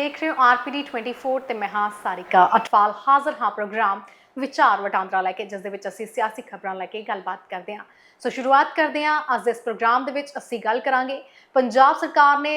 ਦੇਖ ਰਹੇ ਹੋ ਆਰਪੀਡੀ 24 ਤੇ ਮੈਂ ਹਾਂ ਸਾਰਿਕਾ ਅਟਵਾਲ ਹਾਜ਼ਰ ਹਾਂ ਪ੍ਰੋਗਰਾਮ ਵਿਚਾਰ ਵਟਾਂਦਰਾ ਲੈ ਕੇ, ਜਿਸ ਦੇ ਵਿੱਚ ਅਸੀਂ ਸਿਆਸੀ ਖਬਰਾਂ ਲੈ ਕੇ ਗੱਲਬਾਤ ਕਰਦੇ ਹਾਂ। ਸੋ ਸ਼ੁਰੂਆਤ ਕਰਦੇ ਹਾਂ। ਅੱਜ ਦੇ ਇਸ ਪ੍ਰੋਗਰਾਮ ਦੇ ਵਿੱਚ ਅਸੀਂ ਗੱਲ ਕਰਾਂਗੇ। ਪੰਜਾਬ ਸਰਕਾਰ ਨੇ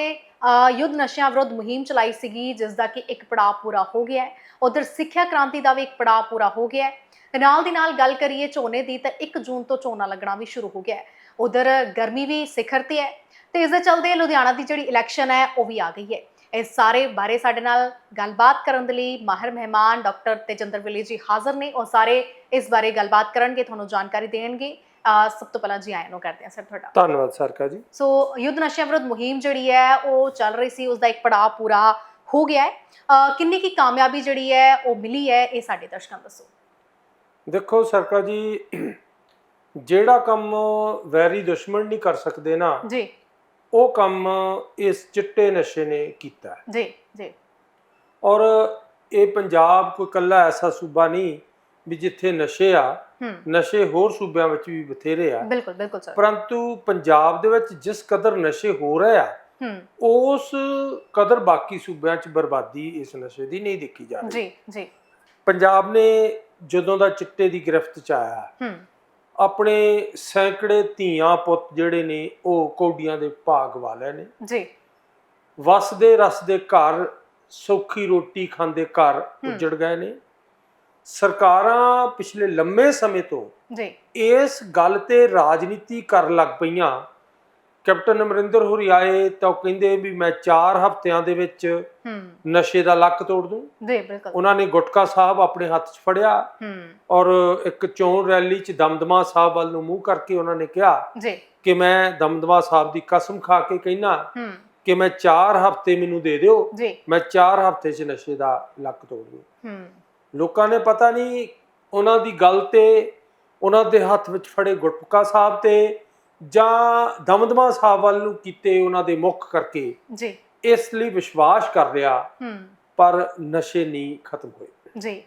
ਯੁੱਧ ਨਸ਼ਿਆਂ ਵਿਰੁੱਧ ਮੁਹਿੰਮ ਚਲਾਈ ਸੀਗੀ, ਜਿਸ ਦਾ ਕਿ ਇੱਕ ਪੜਾਅ ਪੂਰਾ ਹੋ ਗਿਆ ਹੈ। ਉਧਰ ਸਿੱਖਿਆ ਕ੍ਰਾਂਤੀ ਦਾ ਵੀ ਇੱਕ ਪੜਾਅ ਪੂਰਾ ਹੋ ਗਿਆ ਹੈ। ਨਾਲ ਦੀ ਨਾਲ ਗੱਲ ਕਰੀਏ ਝੋਨੇ ਦੀ, ਤਾਂ 1 ਜੂਨ ਤੋਂ ਝੋਨਾ ਲੱਗਣਾ ਵੀ ਸ਼ੁਰੂ ਹੋ ਗਿਆ ਹੈ। ਉਧਰ ਗਰਮੀ ਵੀ ਸਿਖਰ ਤੇ ਹੈ ਤੇ ਇਸ ਦੇ ਚਲਦੇ ਲੁਧਿਆਣਾ ਦੀ ਜਿਹੜੀ ਇਲੈਕਸ਼ਨ ਹੈ, ਉਹ ਵੀ ਆ ਗਈ ਹੈ। ਇਸ ਸਾਰੇ ਬਾਰੇ ਸਾਡੇ ਨਾਲ ਗੱਲਬਾਤ ਕਰਨ ਦੇ ਲਈ ਮਾਹਿਰ ਮਹਿਮਾਨ ਡਾਕਟਰ ਤੇਜਿੰਦਰ ਵਿਲੀ ਜੀ ਹਾਜ਼ਰ ਨੇ। ਉਹ ਸਾਰੇ ਇਸ ਬਾਰੇ ਗੱਲਬਾਤ ਕਰਨਗੇ ਤੁਹਾਨੂੰ ਜਾਣਕਾਰੀ ਦੇਣਗੇ। ਸਭ ਤੋਂ ਪਹਿਲਾਂ ਜੀ ਆਇਆਂ ਨੂੰ ਕਰਦੇ ਹਾਂ ਸਰ ਤੁਹਾਡਾ। ਧੰਨਵਾਦ ਸਰਕਾ ਜੀ। ਸੋ ਯੁੱਧ ਨਸ਼ਿਆਂ ਵਿਰੁੱਧ ਮੁਹਿੰਮ ਜਿਹੜੀ ਹੈ ਉਹ ਚੱਲ ਰਹੀ ਸੀ ਉਸ ਦਾ ਇੱਕ ਪੜਾਅ ਪੂਰਾ ਹੋ ਗਿਆ ਹੈ। ਕਿੰਨੀ ਕੀ ਕਾਮਯਾਬੀ ਜਿਹੜੀ ਹੈ ਉਹ ਮਿਲੀ ਹੈ ਇਹ ਸਾਡੇ ਦਰਸ਼ਕਾਂ ਨੂੰ ਦੱਸੋ। ਦੇਖੋ ਸਰਕਾ ਜੀ ਜਿਹੜਾ ਕੰਮ ਵੈਰੀ ਦੁਸ਼ਮਣ ਨਹੀਂ ਕਰ ਸਕਦੇ ਨਾ ਜੀ। ਉਹ ਕੰਮ ਇਸ ਚਿੱਟੇ ਨਸ਼ੇ ਨੇ ਕੀਤਾ। ਜੀ ਜੀ। ਔਰ ਇਹ ਪੰਜਾਬ ਕੋਈ ਕੱਲਾ ਐਸਾ ਸੂਬਾ ਨਹੀਂ ਵੀ ਜਿੱਥੇ ਨਸ਼ੇ ਆ ਨਸ਼ੇ ਹੋਰ ਸੂਬਿਆਂ ਵਿੱਚ ਵੀ ਬਥੇਰੇ ਆ। ਬਿਲਕੁਲ ਬਿਲਕੁਲ ਸਰ। ਪਰੰਤੂ ਪੰਜਾਬ ਦੇ ਵਿੱਚ ਜਿਸ ਕਦਰ ਨਸ਼ੇ ਹੋ ਰਹੇ ਆ ਉਸ ਕਦਰ ਬਾਕੀ ਸੂਬਿਆਂ 'ਚ ਬਰਬਾਦੀ ਇਸ ਨਸ਼ੇ ਦੀ ਨਹੀਂ ਦੇਖੀ ਜਾ ਰਹੀ। ਜੀ ਜੀ। ਪੰਜਾਬ ਨੇ ਜਦੋਂ ਦਾ ਚਿੱਟੇ ਦੀ ਗ੍ਰਿਫਤ 'ਚ ਆਇਆ ਆਪਣੇ ਸੈਂਕੜੇ ਧੀਆਂ ਪੁੱਤ ਜਿਹੜੇ ਨੇ ਉਹ ਕੌਡੀਆਂ ਦੇ ਭਾਗ ਵਾਲੇ ਨੇ। ਜੀ। ਵਸਦੇ ਰਸਦੇ ਘਰ ਸੌਖੀ ਰੋਟੀ ਖਾਂਦੇ ਘਰ ਉੱਜੜ ਗਏ ਨੇ। ਸਰਕਾਰਾਂ ਪਿਛਲੇ ਲੰਮੇ ਸਮੇਂ ਤੋਂ ਜੀ। ਇਸ ਗੱਲ ਤੇ ਰਾਜਨੀਤੀ ਕਰਨ ਲੱਗ ਪਈਆਂ। ਕੈਪਟਨ ਅਮਰਿੰਦਰ ਹੋਰੀ ਆਏ ਤਾਂ ਉਹ ਕਹਿੰਦੇ ਵੀ ਮੈਂ 4 ਹਫ਼ਤਿਆਂ ਦੇ ਵਿੱਚ ਹੂੰ। ਨਸ਼ੇ ਦਾ ਲੱਕ ਤੋੜ ਦੂੰ। ਜੀ ਬਿਲਕੁਲ। ਉਹਨਾਂ ਨੇ ਗੁਟਕਾ ਸਾਹਿਬ ਆਪਣੇ ਹੱਥ 'ਚ ਫੜਿਆ ਹੂੰ। ਔਰ ਇੱਕ ਚੋਣ ਰੈਲੀ 'ਚ ਦਮਦਮਾ ਸਾਹਿਬ ਵੱਲ ਨੂੰ ਮੂੰਹ ਕਰਕੇ ਉਹਨਾਂ ਨੇ ਕਿਹਾ ਜੀ। ਕਿ ਮੈਂ ਦਮਦਮਾ ਸਾਹਿਬ ਦੀ ਕਸਮ ਖਾ ਕੇ ਕਹਿਣਾ ਹੂੰ। ਕਿ ਮੈਂ 4 ਹਫ਼ਤੇ ਮੈਨੂੰ ਦੇ ਦਿਓ। ਜੀ। ਮੈਂ 4 ਹਫ਼ਤੇ 'ਚ ਨਸ਼ੇ ਦਾ ਲੱਕ ਤੋੜ ਦੂੰ। ਹੂੰ। ਲੋਕਾਂ ਨੇ ਪਤਾ ਨਹੀਂ ਉਹਨਾਂ ਦੀ ਗੱਲ ਤੇ ਉਹਨਾਂ ਦੇ ਹੱਥ ਵਿੱਚ ਫੜੇ ਗੁਟਕਾ ਸਾਹਿਬ ਤੇ ਜਾਂ ਦਮਦਮਾ ਸਾਹਿਬ ਵੱਲ ਨੂੰ ਕੀਤੇ ਉਹਨਾਂ ਦੇ ਮੁੱਖ ਕਰਕੇ ਜੀ। ਇਸ ਲਈ ਵਿਸ਼ਵਾਸ ਕਰ ਰਿਹਾ ਹੂੰ। ਪਰ ਨਸ਼ੇ ਨਹੀਂ ਖਤਮ ਹੋਏ। ਜੀ।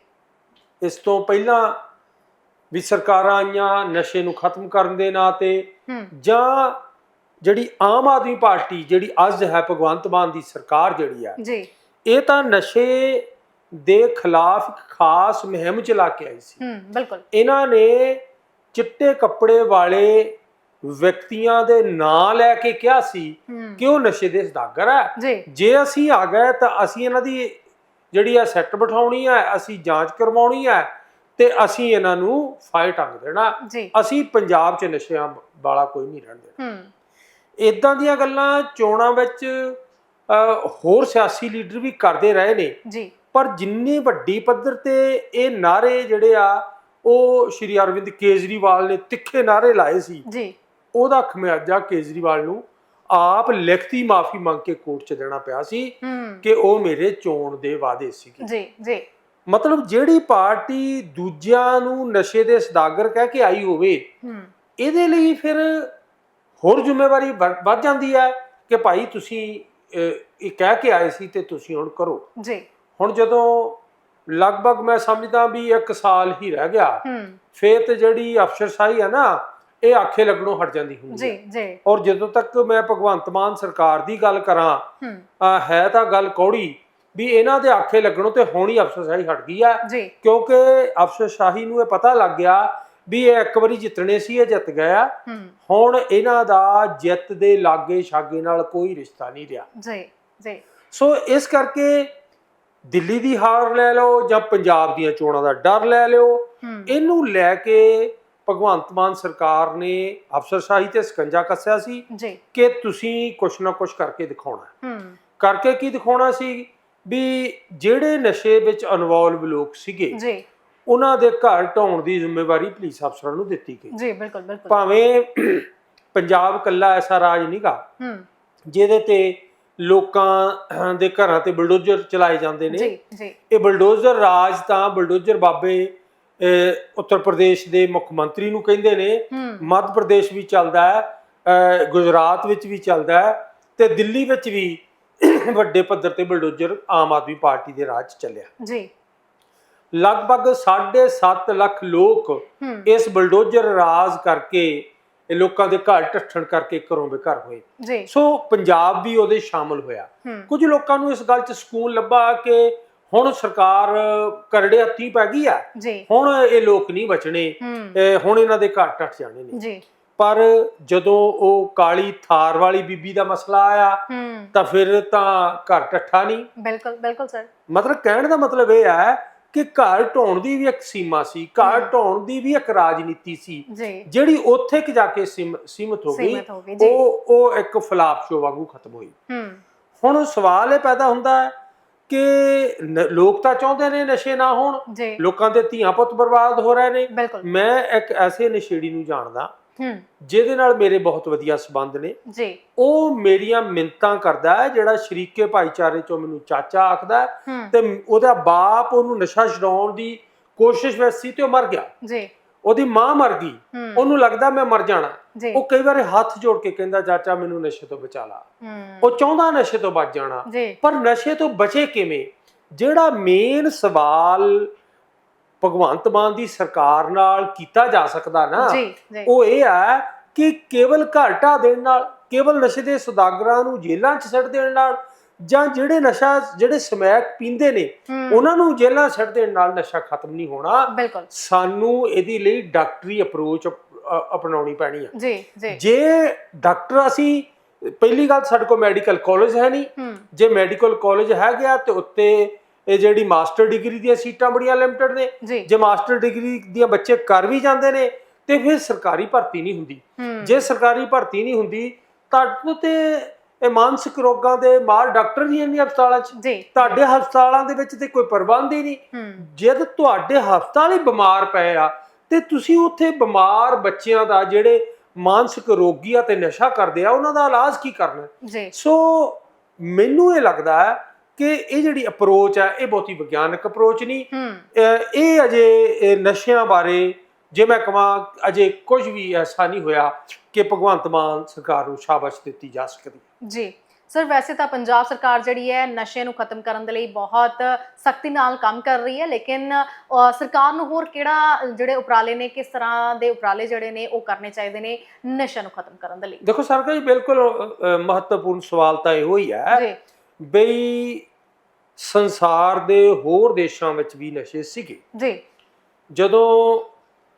ਇਸ ਤੋਂ ਪਹਿਲਾਂ ਵੀ ਸਰਕਾਰਾਂ ਆਈਆਂ ਨਸ਼ੇ ਨੂੰ ਖਤਮ ਕਰਨ ਦੇ ਨਾਂ ਤੇ ਜਾਂ ਜਿਹੜੀ ਆਮ ਆਦਮੀ ਪਾਰਟੀ ਜਿਹੜੀ ਅੱਜ ਹੈ ਭਗਵੰਤ ਮਾਨ ਦੀ ਸਰਕਾਰ ਜਿਹੜੀ ਆ ਜੀ। ਇਹ ਤਾਂ ਨਸ਼ੇ ਦੇ ਖਿਲਾਫ ਇੱਕ ਖਾਸ ਮੁਹਿੰਮ ਚਲਾ ਕੇ ਆਈ ਸੀ। ਹੂੰ ਬਿਲਕੁਲ। ਇਹਨਾਂ ਨੇ ਚਿੱਟੇ ਕੱਪੜੇ ਵਾਲੇ ਵਿਅਕਤੀਆਂ ਦੇ ਨਾਂ ਲੈ ਕੇ ਕਿਹਾ ਸੀ ਕਿ ਉਹ ਨਸ਼ੇ ਦੇ ਸਦਾਗਰ ਹੈ। ਜੀ। ਅਸੀਂ ਆ ਗਏ ਤਾਂ ਅਸੀਂ ਇਹਨਾਂ ਦੀ ਜਿਹੜੀ ਆ ਸੈੱਟ ਬਿਠਾਉਣੀ ਹੈ ਅਸੀਂ ਜਾਂਚ ਕਰਵਾਉਣੀ ਹੈ ਤੇ ਅਸੀਂ ਇਹਨਾਂ ਨੂੰ ਫਾਈਟ ਅੰਗ ਦੇਣਾ। ਅਸੀਂ ਪੰਜਾਬ 'ਚ ਨਸ਼ਿਆਂ ਵਾਲਾ ਕੋਈ ਨਹੀਂ ਰਹਿਣ ਦੇਣਾ। ਇਦਾਂ ਦੀਆਂ ਗੱਲਾਂ ਚੋਣਾਂ ਵਿੱਚ ਹੋਰ ਸਿਆਸੀ ਲੀਡਰ ਵੀ ਕਰਦੇ ਰਹੇ ਨੇ। ਜੀ। ਪਰ ਜਿੰਨੀ ਵੱਡੀ ਪੱਧਰ ਤੇ ਇਹ ਨਾਰੇ ਜਿਹੜੇ ਆ ਉਹ ਸ਼੍ਰੀ ਅਰਵਿੰਦ ਕੇਜਰੀਵਾਲ ਨੇ ਤਿੱਖੇ ਨਾਰੇ ਲਾਏ ਸੀ। ਜੀ। ਉਹਦਾ ਖਮਿਆਜਾ ਕੇਜਰੀਵਾਲ ਨੂੰ ਆਪ ਲਿਖਤੀ ਮਾਫੀ ਮੰਗ ਕੇ ਕੋਰਟ 'ਚ ਦੇਣਾ ਪਿਆ ਸੀ ਕਿ ਉਹ ਮੇਰੇ ਚੋਣ ਦੇ ਵਾਅਦੇ ਸੀਗੇ। ਜੀ ਜੀ। ਮਤਲਬ ਜਿਹੜੀ ਪਾਰਟੀ ਦੂਜਿਆਂ ਨੂੰ ਨਸ਼ੇ ਦੇ ਸਦਾਗਰ ਕਹਿ ਕੇ ਆਈ ਹੋਵੇ ਇਹਦੇ ਲਈ ਫਿਰ ਹੋਰ ਜ਼ਿੰਮੇਵਾਰੀ ਵੱਧ ਜਾਂਦੀ ਹੈ ਕਿ ਭਾਈ ਤੁਸੀਂ ਇਹ ਕਹਿ ਕੇ ਆਏ ਸੀ ਤੇ ਤੁਸੀਂ ਹੁਣ ਕਰੋ। ਜੀ। ਹੁਣ ਜਦੋਂ ਲਗਭਗ ਮੈਂ ਸਮਝਦਾ ਵੀ 1 ਸਾਲ ਹੀ ਰਹਿ ਗਿਆ ਫੇਰ ਤੇ ਜਿਹੜੀ ਅਫਸਰਸ਼ਾਹੀ ਹੈ ਨਾ ਇਹ ਆਖੇ ਲੱਗਣੋਂ ਹਟ ਜਾਂਦੀ ਹੁੰਦੀ ਜੀ ਹੈ। ਜੀ। ਔਰ ਜਦੋਂ ਤੱਕ ਮੈਂ ਭਗਵੰਤ ਮਾਨ ਸਰਕਾਰ ਦੀ ਗੱਲ ਕਰਾਂ ਹੂੰ। ਅਹ, ਹੈ ਤਾਂ ਗੱਲ ਕੌੜੀ ਵੀ ਇਹਨਾਂ ਦੇ ਆਖੇ ਲੱਗਣੋਂ ਤੇ ਹੁਣ ਅਫਸਰਸ਼ਾਹੀ ਹਟ ਗਈ ਜੀ। ਕਿਉਂਕਿ ਅਫਸਰਸ਼ਾਹੀ ਨੂੰ ਇਹ ਪਤਾ ਲੱਗ ਗਿਆ ਵੀ ਇਹ ਇੱਕ ਵਾਰੀ ਜਿੱਤਣੇ ਸੀ ਇਹ ਜਿੱਤ ਗਿਆ ਹੂੰ। ਹੁਣ ਇਹਨਾਂ ਦਾ ਜਿੱਤ ਦੇ ਲਾਗੇ ਛਾਗੇ ਨਾਲ ਕੋਈ ਰਿਸ਼ਤਾ ਨਹੀਂ ਰਿਹਾ। ਜੀ ਜੀ। ਸੋ ਇਸ ਕਰਕੇ ਦਿੱਲੀ ਦੀ ਹਾਰ ਲੈ ਲਓ ਜਾਂ ਪੰਜਾਬ ਦੀਆਂ ਚੋਣਾਂ ਦਾ ਡਰ ਲੈ ਲਿਓ। ਹੂੰ। ਇਹਨੂੰ ਲੈ ਕੇ ਭਗਵੰਤ ਮਾਨ ਸਰਕਾਰ ਨੇ ਅਫਸਰਸ਼ਾਹੀ ਤੇ ਸਕੰਜਾ ਕੱਸਿਆ ਸੀ ਕਿ ਤੁਸੀਂ ਕੁਛ ਨਾ ਕੁਛ ਕਰਕੇ ਦਿਖਾਉਣਾ ਹੂੰ। ਕਰਕੇ ਕੀ ਦਿਖਾਉਣਾ ਸੀ? ਵੀ ਜਿਹੜੇ ਨਸ਼ੇ ਵਿੱਚ ਇਨਵੋਲਵ ਲੋਕ ਸੀਗੇ ਜੀ। ਉਹਨਾਂ ਦੇ ਘਰ ਢਾਉਣ ਦੀ ਜ਼ਿੰਮੇਵਾਰੀ ਪੁਲਿਸ ਅਫਸਰਾਂ ਨੂੰ ਦਿੱਤੀ ਗਈ। ਜੀ ਬਿਲਕੁਲ ਬਿਲਕੁਲ। ਭਾਵੇਂ ਪੰਜਾਬ ਕੱਲਾ ਐਸਾ ਰਾਜ ਨਹੀਂਗਾ ਹੂੰ। ਜਿਹਦੇ ਤੇ ਲੋਕਾਂ ਦੇ ਘਰਾਂ ਤੇ ਬਲਡੋਜ਼ਰ ਚਲਾਏ ਜਾਂਦੇ ਨੇ। ਜੀ ਜੀ। ਇਹ ਬਲਡੋਜ਼ਰ ਰਾਜ ਤਾਂ ਬਲਡੋਜ਼ਰ ਬਾਬੇ ਉੱਤਰ ਪ੍ਰਦੇਸ਼ ਦੇ ਮੁੱਖ ਮੰਤਰੀ ਨੂੰ ਕਹਿੰਦੇ ਨੇ ਮੱਧ ਪ੍ਰਦੇਸ਼ ਵੀ ਚੱਲਦਾ ਹੈ ਗੁਜਰਾਤ ਵਿੱਚ ਵੀ ਚੱਲਦਾ ਹੈ ਤੇ ਦਿੱਲੀ ਵਿੱਚ ਵੀ ਵੱਡੇ ਪੱਧਰ ਤੇ ਬਲਡੋਜ਼ਰ ਆਮ ਆਦਮੀ ਪਾਰਟੀ ਦੇ ਰਾਜ ਚੱਲਿਆ। ਜੀ। ਲਗਭਗ 7.5 ਲੱਖ ਲੋਕ ਇਸ ਬਲਡੋਜ਼ਰ ਰਾਜ ਕਰਕੇ ਇਹ ਲੋਕਾਂ ਦੇ ਘਰ ਟੱਠਣ ਕਰਕੇ ਘਰੋਂ ਬੇਘਰ ਹੋਏ। ਸੋ ਪੰਜਾਬ ਵੀ ਉਹਦੇ ਸ਼ਾਮਲ ਹੋਇਆ। ਕੁਝ ਲੋਕਾਂ ਨੂੰ ਇਸ ਗੱਲ 'ਚ ਸਕੂਨ ਲੱਭਾ ਕਿ ਹੁਣ ਸਰਕਾਰ ਕਰੜੇ ਹੱਥੀ ਪੈ ਗਈ ਆ। ਹੁਣ ਇਹ ਲੋਕ ਨਹੀਂ ਬਚਣੇ। ਹੁਣ ਇਹਨਾਂ ਦੇ ਘਰ ਟੱਟ ਜਾਣੇ ਨੇ। ਜੀ। ਪਰ ਜਦੋਂ ਉਹ ਕਾਲੀ ਥਾਰ ਵਾਲੀ ਬੀਬੀ ਦਾ ਮਸਲਾ ਆਇਆ ਤਾਂ ਫਿਰ ਤਾਂ ਘਰ ਟੱਠਾ ਨਹੀਂ। ਬਿਲਕੁਲ ਬਿਲਕੁਲ ਸਰ। ਮਤਲਬ ਕਹਿਣ ਦਾ ਮਤਲਬ ਇਹ ਹੈ ਕਿ ਘਰ ਢਾਉਣ ਦੀ ਵੀ ਇੱਕ ਸੀਮਾ ਸੀ। ਘਰ ਢਾਉਣ ਦੀ ਵੀ ਇੱਕ ਰਾਜਨੀਤੀ ਸੀ। ਜਿਹੜੀ ਉੱਥੇ ਕਿ ਜਾ ਕੇ ਸੀਮ- ਸੀਮਤ ਹੋ ਗਈ। ਉਹ ਉਹ ਇੱਕ ਫਲਾਪ ਸ਼ੋ ਵਾਂਗੂ ਖਤਮ ਹੋਈ। ਹੁਣ ਸਵਾਲ ਇਹ ਪੈਦਾ ਹੁੰਦਾ ਹੈ ਕਿ ਲੋਕ ਤਾਂ ਚਾਹੁੰਦੇ ਨੇ ਨਸ਼ੇ ਨਾ ਹੋਣ। ਲੋਕਾਂ ਦੇ ਧੀਆਂ ਪੁੱਤ ਬਰਬਾਦ ਹੋ ਰਹੇ ਨੇ। ਮੈਂ ਇੱਕ ਐਸੇ ਨਸ਼ੇੜੀ ਨੂੰ ਜਾਣਦਾ ਹੂੰ। ਜਿਹਦੇ ਨਾਲ ਮੇਰੇ ਬਹੁਤ ਵਧੀਆ ਸਬੰਧ ਨੇ। ਜੀ। ਉਹ ਮੇਰੀਆਂ ਮਿੰਤਾਂ ਕਰਦਾ ਹੈ ਜਿਹੜਾ ਸ਼ਰੀਕੇ ਭਾਈਚਾਰੇ ਚੋਂ ਮੈਨੂੰ ਚਾਚਾ ਆਖਦਾ ਤੇ ਉਹਦਾ ਬਾਪ ਉਹਨੂੰ ਨਸ਼ਾ ਛਡਾਉਣ ਦੀ ਕੋਸ਼ਿਸ਼ ਵਿੱਚ ਸੀ ਤੇ ਉਹ ਮਰ ਗਿਆ। ਜੀ। ਉਹਦੀ ਮਾਂ ਮਰ ਗਈ ਹੂੰ। ਉਹਨੂੰ ਲੱਗਦਾ ਮੈਂ ਮਰ ਜਾਣਾ। ਜੀ। ਉਹ ਕਈ ਵਾਰੀ ਹੱਥ ਜੋੜ ਕੇ ਕਹਿੰਦਾ ਚਾਚਾ ਮੈਨੂੰ ਨਸ਼ੇ ਤੋਂ ਬਚਾ ਲਾ। ਹੂੰ। ਉਹ ਚਾਹੁੰਦਾ ਨਸ਼ੇ ਤੋਂ ਬਚ ਜਾਣਾ। ਜੀ। ਪਰ ਨਸ਼ੇ ਤੋਂ ਬਚੇ ਕਿਵੇਂ? ਜਿਹੜਾ ਮੇਨ ਸਵਾਲ ਭਗਵੰਤ ਮਾਨ ਦੀ ਸਰਕਾਰ ਨਾਲ ਕੀਤਾ ਜਾ ਸਕਦਾ ਨਾ ਜੀ ਜੀ। ਉਹ ਇਹ ਹੈ ਕਿ ਕੇਵਲ ਘਾਟਾ ਦੇਣ ਨਾਲ ਕੇਵਲ ਨਸ਼ੇ ਦੇ ਸੁਦਾਗਰਾਂ ਨੂੰ ਜੇਲ੍ਹਾਂ 'ਚ ਸੱਟ ਦੇਣ ਨਾਲ ਜਾਂ ਜਿਹੜੇ ਨਸ਼ਾ ਜਿਹੜੇ ਸਮੈਕ ਪੀਂਦੇ ਨੇ ਉਹਨਾਂ ਨੂੰ ਜੇਲ੍ਹਾਂ ਸੱਟ ਦੇਣ ਨਾਲ ਨਸ਼ਾ ਖਤਮ ਨਹੀਂ ਹੋਣਾ। ਸਾਨੂੰ ਇਹਦੇ ਲਈ ਡਾਕਟਰੀ ਅਪਰੋਚ ਅਪਣਾਉਣੀ ਪੈਣੀ ਹੈ ਜੀ ਜੀ। ਜੇ ਡਾਕਟਰ ਅਸੀਂ ਪਹਿਲੀ ਗੱਲ ਸਾਡੇ ਕੋਲ ਮੈਡੀਕਲ ਕਾਲਜ ਹੈ ਨਹੀਂ। ਜੇ ਮੈਡੀਕਲ ਕਾਲਜ ਹੈ ਗਿਆ ਤੇ ਉੱਤੇ ਇਹ ਜਿਹੜੀ ਮਾਸਟਰ ਡਿਗਰੀ ਦੀਆਂ ਸੀਟਾਂ ਬੜੀਆਂ ਲਿਮਟਿਡ ਨੇ। ਜੀ। ਮਾਸਟਰ ਡਿਗਰੀ ਦੀਆਂ ਬੱਚੇ ਕਰ ਵੀ ਜਾਂਦੇ ਨੇ ਤੇ ਫਿਰ ਸਰਕਾਰੀ ਭਰਤੀ ਨਹੀਂ ਹੁੰਦੀ। ਜੇ ਸਰਕਾਰੀ ਭਰਤੀ ਨਹੀਂ ਹੁੰਦੀ ਤਾਂ ਤੇ ਇਹ ਮਾਨਸਿਕ ਰੋਗਾਂ ਦੇ ਮਾਰ ਡਾਕਟਰ ਨਹੀਂ ਇੰਨੀ ਹਸਪਤਾਲਾਂ 'ਚ। ਜੀ। ਤੁਹਾਡੇ ਹਸਪਤਾਲਾਂ ਦੇ ਵਿੱਚ ਤੇ ਕੋਈ ਪ੍ਰਬੰਧ ਹੀ ਨਹੀਂ। ਜਦ ਤੁਹਾਡੇ ਹਸਪਤਾਲ ਹੀ ਬਿਮਾਰ ਪਏ ਆ ਤੇ ਤੁਸੀਂ ਉੱਥੇ ਬਿਮਾਰ ਬੱਚਿਆਂ ਦਾ ਜਿਹੜੇ ਮਾਨਸਿਕ ਰੋਗੀ ਆ ਤੇ ਨਸ਼ਾ ਕਰਦੇ ਆ ਉਹਨਾਂ ਦਾ ਇਲਾਜ ਕੀ ਕਰਨਾ? ਜੀ। ਸੋ ਮੈਨੂੰ ਇਹ ਲੱਗਦਾ ਹੈ ਕਿ ਇਹ ਜਿਹੜੀ ਅਪਰੋਚ ਹੈ ਇਹ ਬਹੁਤੀ ਵਿਗਿਆਨਕ ਅਪਰੋਚ ਨਹੀਂ। ਇਹ ਅਜੇ ਨਸ਼ਿਆਂ ਬਾਰੇ ਜੇ ਮੈਂ ਕਹਾਂ ਅਜੇ ਕੁਝ ਵੀ ਐਸਾ ਨਹੀਂ ਹੋਇਆ ਕਿ ਭਗਵੰਤ ਮਾਨ ਸਰਕਾਰ ਨੂੰ ਸ਼ਾਬਾਸ਼ ਦਿੱਤੀ ਜਾ ਸਕਦੀ ਜੀ। ਸਰ ਵੈਸੇ ਤਾਂ ਪੰਜਾਬ ਸਰਕਾਰ ਜਿਹੜੀ ਹੈ ਨਸ਼ੇ ਨੂੰ ਖਤਮ ਕਰਨ ਦੇ ਲਈ ਬਹੁਤ ਸਖਤੀ ਨਾਲ ਕੰਮ ਕਰ ਰਹੀ ਹੈ ਲੇਕਿਨ ਸਰਕਾਰ ਨੂੰ ਹੋਰ ਕਿਹੜਾ ਜਿਹੜੇ ਉਪਰਾਲੇ ਨੇ ਕਿਸ ਤਰ੍ਹਾਂ ਦੇ ਉਪਰਾਲੇ ਜਿਹੜੇ ਨੇ ਉਹ ਕਰਨੇ ਚਾਹੀਦੇ ਨੇ ਨਸ਼ੇ ਨੂੰ ਖਤਮ ਕਰਨ ਦੇ ਲਈ? ਦੇਖੋ ਸਰਕਾਰ ਜੀ ਬਿਲਕੁਲ ਮਹੱਤਵਪੂਰਨ ਸਵਾਲ ਤਾਂ ਇਹੋ ਹੀ ਹੈ ਬਈ ਸੰਸਾਰ ਦੇ ਹੋਰ ਦੇਸ਼ਾਂ ਵਿੱਚ ਵੀ ਨਸ਼ੇ ਸੀਗੇ। ਜੀ। ਜਦੋਂ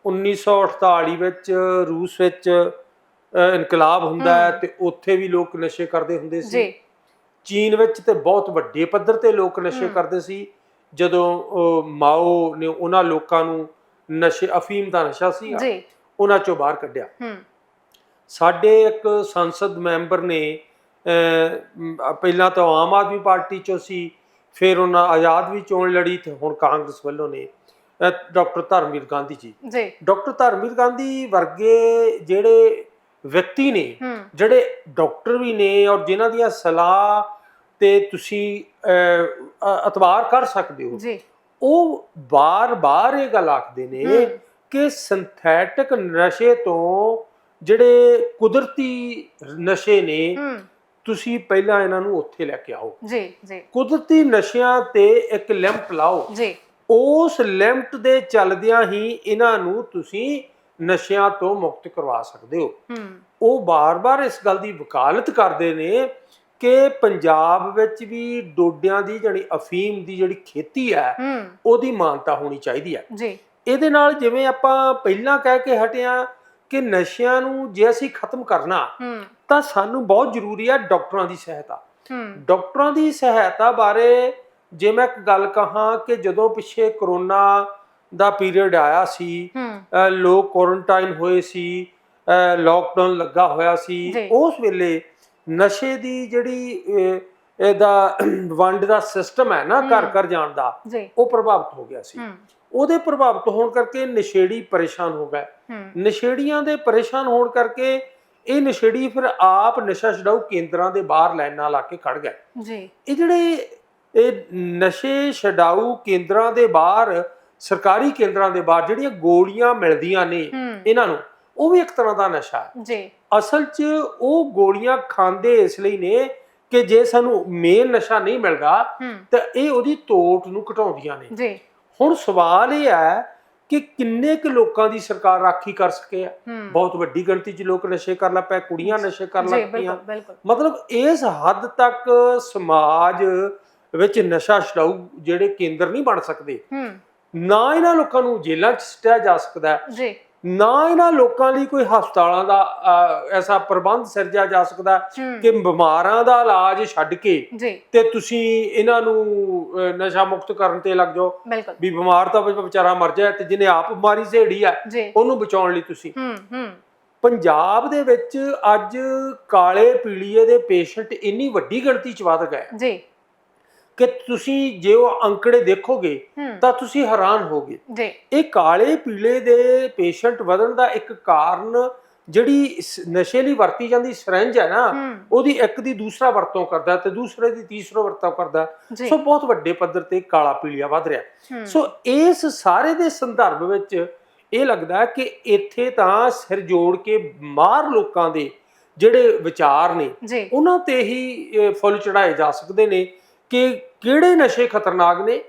1948 ਵਿੱਚ ਰੂਸ ਵਿੱਚ ਇਨਕਲਾਬ ਹੁੰਦਾ ਹੈ। ਤੇ ਉੱਥੇ ਵੀ ਲੋਕ ਨਸ਼ੇ ਕਰਦੇ ਹੁੰਦੇ ਸੀ। ਜੀ। ਚੀਨ ਵਿੱਚ ਤੇ ਬਹੁਤ ਵੱਡੇ ਪੱਧਰ ਤੇ ਲੋਕ ਨਸ਼ੇ। ਕਰਦੇ ਸੀ। ਜਦੋਂ ਮਾਓ ਨੇ ਉਹਨਾਂ ਲੋਕਾਂ ਨੂੰ ਨਸ਼ੇ ਅਫੀਮ ਦਾ ਨਸ਼ਾ ਸੀ ਜੀ। ਉਹਨਾਂ ਚੋਂ ਬਾਹਰ ਕੱਢਿਆ। ਹੂੰ ਸਾਡੇ ਇੱਕ ਸੰਸਦ ਮੈਂਬਰ ਨੇ ਪਹਿਲਾਂ ਤਾਂ ਆਮ ਆਦਮੀ ਪਾਰਟੀ ਚੋਂ ਸੀ ਫਿਰ ਉਹਨਾਂ ਆਜ਼ਾਦ ਵੀ ਚੋਣ ਲੜੀ ਤੇ ਹੁਣ ਕਾਂਗਰਸ ਵੱਲੋਂ ਨੇ ਡਾਕਟਰ ਧਰਮਵੀਰ ਗਾਂਧੀ ਜੀ। ਜੀ। ਡਾਕਟਰ ਧਰਮਵੀਰ ਗਾਂਧੀ ਵਰਗੇ ਜਿਹੜੇ ਵਿਅਕਤੀ ਨੇ ਜਿਹੜੇ ਡਾਕਟਰ ਵੀ ਨੇ ਔਰ ਜਿਨ੍ਹਾਂ ਦੀਆਂ ਸਲਾਹ ਤੇ ਤੁਸੀਂ ਅਹ, ਅ- ਅਤਬਾਰ ਕਰ ਸਕਦੇ ਹੋ ਜੀ। ਉਹ ਬਾਰ-ਬਾਰ ਇਹ ਗੱਲ ਆਖਦੇ ਨੇ ਕਿ ਸਿੰਥੈਟਿਕ ਨਸ਼ੇ ਤੋਂ ਜਿਹੜੇ ਕੁਦਰਤੀ ਨਸ਼ੇ ਨੇ ਤੁਸੀਂ ਪਹਿਲਾਂ ਇਹਨਾਂ ਨੂੰ ਉੱਥੇ ਲੈ ਕੇ ਆਓ। ਜੀ ਜੀ। ਕੁਦਰਤੀ ਨਸ਼ਿਆਂ ਤੇ ਇੱਕ ਲਿਮਟ ਲਾਓ। ਜੀ। ਉਸ ਲਿਮਟ ਦੇ ਚੱਲਦਿਆਂ ਹੀ ਇਹਨਾਂ ਨੂੰ ਤੁਸੀਂ ਨਸ਼ਿਆਂ ਤੋਂ ਮੁਕਤ ਕਰਵਾ ਸਕਦੇ ਹੋ। ਉਹ ਬਾਰ-ਬਾਰ ਇਸ ਗੱਲ ਦੀ ਵਕਾਲਤ ਕਰਦੇ ਨੇ ਕਿ ਪੰਜਾਬ ਵਿੱਚ ਵੀ ਡੋਡਿਆਂ ਦੀ ਜਿਹੜੀ ਅਫੀਮ ਦੀ ਜਿਹੜੀ ਖੇਤੀ ਹੈ ਉਹਦੀ ਮਾਨਤਾ ਹੋਣੀ ਚਾਹੀਦੀ ਹੈ। ਜੀ। ਇਹਦੇ ਨਾਲ ਜਿਵੇਂ ਆਪਾਂ ਪਹਿਲਾਂ ਕਹਿ ਕੇ ਹਟਿਆ ਕਿ ਨਸ਼ਿਆਂ ਨੂੰ ਜੇ ਅਸੀਂ ਖਤਮ ਕਰਨਾ ਤਾਂ ਸਾਨੂੰ ਬਹੁਤ ਜ਼ਰੂਰੀ ਹੈ ਡਾਕਟਰਾਂ ਦੀ ਸਹਾਇਤਾ। ਡਾਕਟਰਾਂ ਦੀ ਸਹਾਇਤਾ ਬਾਰੇ ਜੇ ਮੈਂ ਇੱਕ ਗੱਲ ਕਹਾਂ ਕਿ ਜਦੋਂ ਪਿੱਛੇ ਕਰੋਨਾ ਦਾ ਪੀਰੀਅਡ ਆਇਆ ਸੀ। ਲੋਕ ਕੁਆਰੰਟਾਈਨ ਹੋਏ ਸੀ ਲੋਕਡਾਊਨ ਲੱਗਾ ਹੋਇਆ ਸੀ। ਉਸ ਵੇਲੇ ਨਸ਼ੇ ਦੀ ਜਿਹੜੀ ਇਹਦਾ ਵੰਡ ਦਾ ਸਿਸਟਮ ਹੈ ਨਾ ਘਰ। ਘਰ ਜਾਣ ਦਾ ਉਹ ਪ੍ਰਭਾਵਿਤ ਹੋ ਗਿਆ ਸੀ। ਉਹਦੇ ਪ੍ਰਭਾਵਿਤ ਹੋਣ ਕਰਕੇ ਨਸ਼ੇੜੀ ਪਰੇਸ਼ਾਨ ਹੋ ਗਏ। ਨਸ਼ੇੜੀਆਂ ਦੇ ਪਰੇਸ਼ਾਨ ਹੋਣ ਕਰਕੇ ਇਹ ਨਸ਼ੇੜੀ ਫਿਰ ਆਪ ਨਸ਼ਾ ਛਡਾਊ ਕੇਂਦਰਾਂ ਦੇ ਬਾਹਰ ਲਾਈਨਾਂ ਲਾ ਕੇ ਖੜ ਗਏ। ਜੀ। ਇਹ ਜਿਹੜੇ ਇਹ ਨਸ਼ੇ ਛਡਾਊ ਕੇਂਦਰਾਂ ਦੇ ਬਾਹਰ ਸਰਕਾਰੀ ਕੇਂਦਰਾਂ ਦੇ ਬਾਹਰ ਜਿਹੜੀਆਂ ਗੋਲੀਆਂ ਮਿਲਦੀਆਂ ਨੇ ਇਹਨਾਂ ਨੂੰ ਉਹ ਵੀ ਇੱਕ ਤਰ੍ਹਾਂ ਦਾ ਨਸ਼ਾ ਹੈ। ਜੀ। ਅਸਲ 'ਚ ਉਹ ਗੋਲੀਆਂ ਖਾਂਦੇ ਇਸ ਲਈ ਨੇ ਕਿ ਜੇ ਸਾਨੂੰ ਮੇਨ ਨਸ਼ਾ ਨਹੀਂ ਮਿਲਦਾ ਤਾਂ ਇਹ ਉਹਦੀ ਤੋਟ ਨੂੰ ਘਟਾਉਂਦੀਆਂ ਨੇ। ਜੀ। ਹੁਣ ਸਵਾਲ ਇਹ ਹੈ ਕਿ ਕਿੰਨੇ ਕੁ ਲੋਕਾਂ ਦੀ ਸਰਕਾਰ ਰਾਖੀ ਕਰ ਸਕੇ ਆ? ਬਹੁਤ ਵੱਡੀ ਗਿਣਤੀ 'ਚ ਲੋਕ ਨਸ਼ੇ ਕਰਨ ਲੱਗ ਪਏ ਕੁੜੀਆਂ ਨਸ਼ੇ ਕਰਨ ਲੱਗ ਪਈਆਂ। ਮਤਲਬ ਇਸ ਹੱਦ ਤੱਕ ਸਮਾਜ ਵਿੱਚ ਨਸ਼ਾ ਛਡਾਊ ਜਿਹੜੇ ਕੇਂਦਰ ਨਹੀਂ ਬਣ ਸਕਦੇ ਨਾ ਇਹਨਾਂ ਲੋਕਾਂ ਨੂੰ ਜੇਲ੍ਹਾਂ 'ਚ ਸਟਿਆ ਜਾ ਸਕਦਾ ਹੈ, ਜੀ। ਨਾ ਇਹਨਾਂ ਲੋਕਾਂ ਲਈ ਕੋਈ ਹਸਪਤਾਲਾਂ ਦਾ ਐਸਾ ਪ੍ਰਬੰਧ ਸਿਰਜਿਆ ਜਾ ਸਕਦਾ ਕਿ ਬਿਮਾਰਾਂ ਦਾ ਇਲਾਜ ਛੱਡ ਕੇ ਤੇ ਤੁਸੀਂ ਇਹਨਾਂ ਨੂੰ ਨਸ਼ਾ ਮੁਕਤ ਕਰਨ ਤੇ ਲੱਗ ਜਾਓ। ਵੀ ਬਿਮਾਰ ਤਾਂ ਵਿਚਾਰਾ ਮਰ ਜਾਏ ਤੇ ਜਿਹਨੇ ਆਪ ਬਿਮਾਰੀ ਝੇੜੀ ਆ ਉਹਨੂੰ ਬਚਾਉਣ ਲਈ ਤੁਸੀਂ। ਹੂੰ ਹੂੰ। ਪੰਜਾਬ ਦੇ ਵਿੱਚ ਅੱਜ ਕਾਲੇ ਪੀਲੀਏ ਦੇ ਪੇਸ਼ੈਂਟ ਇੰਨੀ ਵੱਡੀ ਗਿਣਤੀ ਚ ਵੱਧ ਗਏ। ਜੀ। ਕਿ ਤੁਸੀਂ ਜੇ ਉਹ ਅੰਕੜੇ ਦੇਖੋਗੇ ਤਾਂ ਤੁਸੀਂ ਹੈਰਾਨ ਹੋਗੇ ਜੀ। ਇਹ ਕਾਲੇ ਪੀਲੇ ਦੇ ਪੇਸ਼ੈਂਟ ਵਧਣ ਦਾ ਇੱਕ ਕਾਰਨ ਜਿਹੜੀ ਨਸ਼ੇ ਲਈ ਵਰਤੀ ਜਾਂਦੀ ਸਰੰਜ ਹੈ ਨਾ ਉਹਦੀ ਇੱਕ ਦੀ ਦੂਸਰਾ ਵਰਤੋਂ ਕਰਦਾ ਤੇ ਦੂਸਰੇ ਦੀ ਤੀਸਰਾ ਵਰਤੋਂ ਕਰਦਾ। ਸੋ ਬਹੁਤ ਵੱਡੇ ਪੱਧਰ ਤੇ ਕਾਲਾ ਪੀਲੀਆ ਵੱਧ ਰਿਹਾ। ਸੋ ਇਸ ਸਾਰੇ ਦੇ ਸੰਦਰਭ ਵਿੱਚ ਇਹ ਲੱਗਦਾ ਕਿ ਇੱਥੇ ਤਾਂ ਸਿਰ ਜੋੜ ਕੇ ਮਾਰ ਲੋਕਾਂ ਦੇ ਜਿਹੜੇ ਵਿਚਾਰ ਨੇ ਉਹਨਾਂ ਤੇ ਹੀ ਫੁੱਲ ਚੜਾਏ ਜਾ ਸਕਦੇ ਨੇ। ਕਿ ਕਿਹੜੇ ਨਸ਼ੇ ਖਤਰਨਾਕ ਨੇ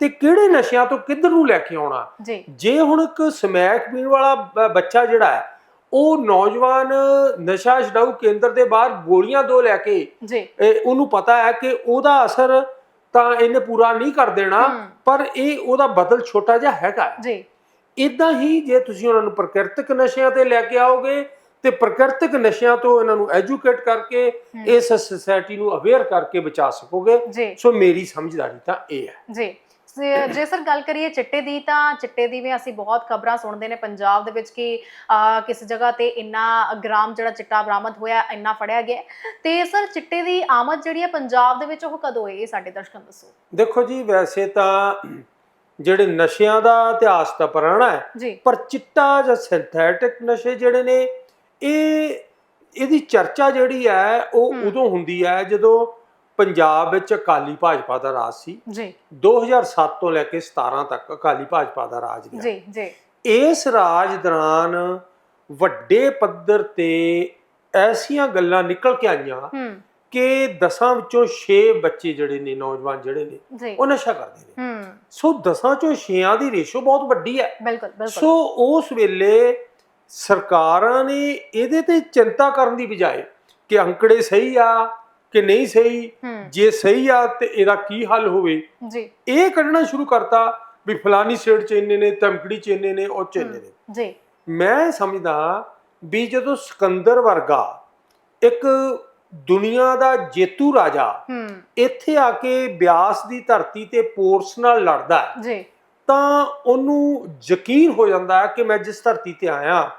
ਤੇ ਕਿਹੜੇ ਨਸ਼ਿਆਂ ਤੋਂ ਕਿੱਧਰ ਨੂੰ ਲੈ ਕੇ ਆਉਣਾ? ਜੀ। ਹੁਣ ਇੱਕ ਸਮੈਕ ਪੀਣ ਵਾਲਾ ਬੱਚਾ ਜਿਹੜਾ ਹੈ ਉਹ ਨੌਜਵਾਨ ਨਸ਼ਾ ਛਡਾਊ ਕੇਂਦਰ ਦੇ ਬਾਹਰ ਗੋਲੀਆਂ ਦੋ ਲੈ ਕੇ ਉਹਨੂੰ ਪਤਾ ਹੈ ਕਿ ਉਹਦਾ ਅਸਰ ਤਾਂ ਇਹਨੇ ਪੂਰਾ ਨਹੀਂ ਕਰ ਦੇਣਾ ਪਰ ਇਹ ਉਹਦਾ ਬਦਲ ਛੋਟਾ ਜਿਹਾ ਹੈਗਾ। ਜੀ। ਇਦਾਂ ਹੀ ਜੇ ਤੁਸੀਂ ਉਹਨਾਂ ਨੂੰ ਪ੍ਰਕਿਰਤਿਕ ਨਸ਼ਿਆਂ ਤੇ ਲੈ ਕੇ ਆਓਗੇ ਤੇ ਪ੍ਰਕਿਰਤਿਕ ਨਸ਼ਿਆਂ ਤੋਂ ਇਹਨਾਂ ਨੂੰ ਐਜੂਕੇਟ ਕਰਕੇ। ਇਸ ਸੋਸਾਇਟੀ ਨੂੰ ਅਵੇਅਰ ਕਰਕੇ ਬਚਾ ਸਕੋਗੇ। ਸੋ ਮੇਰੀ ਸਮਝਦਾਰੀ ਤਾਂ ਇਹ ਹੈ। ਜੀ। ਜੇ ਸਰ ਗੱਲ ਕਰੀਏ ਚਿੱਟੇ ਦੀ ਤਾਂ ਚਿੱਟੇ ਦੀ ਵੀ ਅਸੀਂ ਬਹੁਤ ਖਬਰਾਂ ਸੁਣਦੇ ਨੇ ਪੰਜਾਬ ਦੇ ਵਿੱਚ ਕਿ ਕਿਸ ਜਗ੍ਹਾ ਤੇ ਇੰਨਾ ਗ੍ਰਾਮ ਜਿਹੜਾ ਚਿੱਟਾ ਬਰਾਮਦ ਹੋਇਆ ਇੰਨਾ ਫੜਿਆ ਗਿਆ। ਤੇ ਸਰ ਚਿੱਟੇ ਦੀ ਆਮਦ ਜਿਹੜੀ ਹੈ ਪੰਜਾਬ ਦੇ ਵਿੱਚ ਉਹ ਕਦੋਂ ਹੋਈ ਇਹ ਸਾਡੇ ਦਰਸ਼ਕਾਂ ਨੂੰ ਦੱਸੋ। ਦੇਖੋ ਜੀ ਵੈਸੇ ਤਾਂ ਜਿਹੜੇ ਨਸ਼ਿਆਂ ਦਾ ਇਤਿਹਾਸ ਤਾਂ ਪੁਰਾਣਾ ਹੈ ਪਰ ਚਿੱਟਾ ਜਾਂ ਸਿੰਥੈਟਿਕ ਨਸ਼ੇ ਜਿਹੜੇ ਨੇ ਇਹ ਇਹਦੀ ਚਰਚਾ ਜਿਹੜੀ ਹੈ ਉਹ। ਉਦੋਂ ਹੁੰਦੀ ਹੈ ਜਦੋਂ ਪੰਜਾਬ ਵਿੱਚ ਅਕਾਲੀ ਭਾਜਪਾ ਦਾ ਰਾਜ ਸੀ। ਜੀ। 2007 ਤੋਂ ਲੈ ਕੇ 17 ਤੱਕ ਅਕਾਲੀ ਭਾਜਪਾ ਦਾ ਰਾਜ ਰਿਹਾ ਜੀ ਜੀ। ਇਸ ਰਾਜ ਦੌਰਾਨ ਵੱਡੇ ਪੱਧਰ ਤੇ ਐਸੀਆਂ ਗੱਲਾਂ ਨਿਕਲ ਕੇ ਆਈਆਂ ਕਿ 10 ਵਿੱਚੋਂ 6 ਬੱਚੇ ਜਿਹੜੇ ਨੇ ਨੌਜਵਾਨ ਜਿਹੜੇ ਨੇ ਉਹ ਨਸ਼ਾ ਕਰਦੇ ਨੇ। ਸੋ 10 ਚੋਂ 6 ਦੀ ਰੇਸ਼ੋ ਬਹੁਤ ਵੱਡੀ ਹੈ। ਬਿਲਕੁਲ ਬਿਲਕੁਲ। ਸੋ ਉਸ ਵੇਲੇ ਸਰਕਾਰਾਂ ਨੇ ਇਹਦੇ ਤੇ ਚਿੰਤਾ ਕਰਨ ਦੀ ਬਜਾਏ ਕਿ ਅੰਕੜੇ ਸਹੀ ਆ ਕਿ ਨਹੀਂ ਸਹੀ ਜੇ ਸਹੀ ਆ ਤੇ ਇਹਦਾ ਕੀ ਹੱਲ ਹੋਵੇ। ਜੀ। ਇਹ ਕੱਢਣਾ ਸ਼ੁਰੂ ਕਰਤਾ ਵੀ ਫਲਾਨੀ ਸਟੇਟ ਚ ਇੰਨੇ ਨੇ ਤਮਕੜੀ ਚ ਇੰਨੇ ਨੇ ਉਹ ਚ ਇੰਨੇ ਨੇ। ਜੀ। ਮੈਂ ਸਮਝਦਾ ਵੀ ਜਦੋਂ ਸਿਕੰਦਰ ਵਰਗਾ ਇੱਕ ਦੁਨੀਆ ਦਾ ਜੇਤੂ ਰਾਜਾ ਇੱਥੇ ਆ ਕੇ ਬਿਆਸ ਦੀ ਧਰਤੀ ਤੇ ਪੋਰਸ ਨਾਲ ਲੜਦਾ ਹੈ ਜੀ। ਤਾਂ ਉਹਨੂੰ ਯਕੀਨ ਹੋ ਜਾਂਦਾ ਹੈ ਕਿ ਮੈਂ ਜਿਸ ਧਰਤੀ ਤੇ ਆਇਆ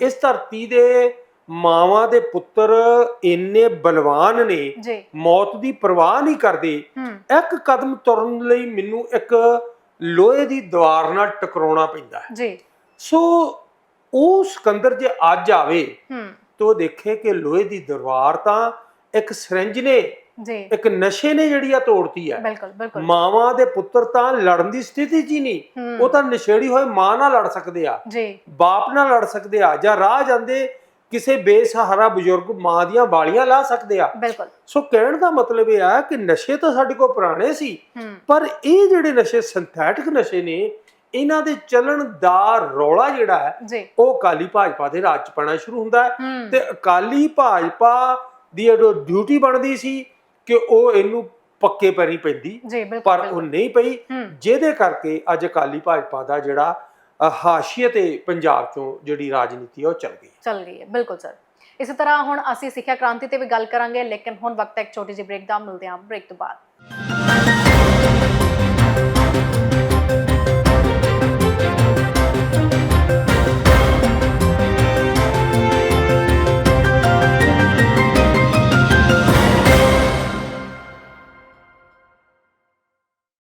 ਇਸ ਧਰਤੀ ਦੇ ਮਾਵਾਂ ਦੇ ਪੁੱਤਰ ਇੰਨੇ ਬਲਵਾਨ ਨੇ ਮੌਤ ਦੀ ਪਰਵਾਹ ਨਹੀਂ ਕਰਦੇ। ਇੱਕ ਕਦਮ ਤੁਰਨ ਲਈ ਮੈਨੂੰ ਇੱਕ ਲੋਹੇ ਦੀ ਦੀਵਾਰ ਨਾਲ ਟਕਰਾਉਣਾ ਪੈਂਦਾ ਹੈ। ਜੀ। ਸੋ ਉਹ ਸਿਕੰਦਰ ਜੇ ਅੱਜ ਆਵੇ ਹੂੰ। ਤਾਂ ਉਹ ਦੇਖੇ ਕਿ ਲੋਹੇ ਦੀ ਦੀਵਾਰ ਤਾਂ ਇੱਕ ਸਿਰੰਜ ਨੇ ਜੀ। ਇੱਕ ਨਸ਼ੇ ਨੇ ਜਿਹੜੀ ਆ ਤੋੜਤੀ ਹੈ ਬਿਲਕੁਲ ਬਿਲਕੁਲ। ਮਾਵਾਂ ਦੇ ਪੁੱਤਰ ਤਾਂ ਲੜਨ ਦੀ ਸਥਿਤੀ 'ਚ ਹੀ ਨਹੀਂ। ਉਹ ਤਾਂ ਨਸ਼ੇੜੀ ਹੋਏ ਮਾਂ ਨਾਲ ਲੜ ਸਕਦੇ ਆ। ਜੀ। ਬਾਪ ਨਾਲ ਲੜ ਸਕਦੇ ਆ ਜਾਂ ਰਾਹ ਜਾਂਦੇ ਕਿਸੇ ਬੇਸਹਾਰਾ ਬਜ਼ੁਰਗ ਮਾਂ ਦੀਆਂ ਬਾਲੀਆਂ ਲਾ ਸਕਦੇ ਆ। ਬਿਲਕੁਲ। ਸੋ ਕਹਿਣ ਦਾ ਮਤਲਬ ਇਹ ਆ ਕਿ ਨਸ਼ੇ ਤਾਂ ਸਾਡੇ ਕੋਲ ਪੁਰਾਣੇ ਸੀ ਪਰ ਇਹ ਜਿਹੜੇ ਨਸ਼ੇ ਸਿੰਥੈਟਿਕ ਨਸ਼ੇ ਨੇ ਇਹਨਾਂ ਦੇ ਚੱਲਣ ਦਾ ਰੌਲਾ ਜਿਹੜਾ ਹੈ ਉਹ ਅਕਾਲੀ ਭਾਜਪਾ ਦੇ ਰਾਜ ਚ ਪੈਣਾ ਸ਼ੁਰੂ ਹੁੰਦਾ ਹੈ। ਹੂੰ। ਤੇ ਅਕਾਲੀ ਭਾਜਪਾ ਦੀ ਜੋ ਡਿਊਟੀ ਬਣਦੀ ਸੀ ਕਿ ਉਹ ਇਹਨੂੰ ਪੱਕੇ ਪੈਰੀ ਪੈਂਦੀ ਜੀ ਬਿਲਕੁਲ ਪਰ ਉਹ। ਨਹੀਂ ਪਈ। ਜਿਹਦੇ ਕਰਕੇ ਅੱਜ ਅਕਾਲੀ ਭਾਜਪਾ ਦਾ ਜਿਹੜਾ ਹਾਸ਼ੀਏ ਤੇ ਪੰਜਾਬ ਚੋਂ ਜਿਹੜੀ ਰਾਜਨੀਤੀ ਆ ਉਹ ਚੱਲ ਗਈ। ਚੱਲ ਰਹੀ ਹੈ ਬਿਲਕੁਲ ਸਰ। ਇਸੇ ਤਰ੍ਹਾਂ ਹੁਣ ਅਸੀਂ ਸਿੱਖਿਆ ਕ੍ਰਾਂਤੀ ਤੇ ਵੀ ਗੱਲ ਕਰਾਂਗੇ ਲੇਕਿਨ ਹੁਣ ਵਕਤ ਹੈ ਇੱਕ ਛੋਟੀ ਜਿਹੀ ਬ੍ਰੇਕ ਦਾ ਮਿਲਦੇ ਹਾਂ ਬ੍ਰੇਕ ਤੋਂ ਬਾਅਦ।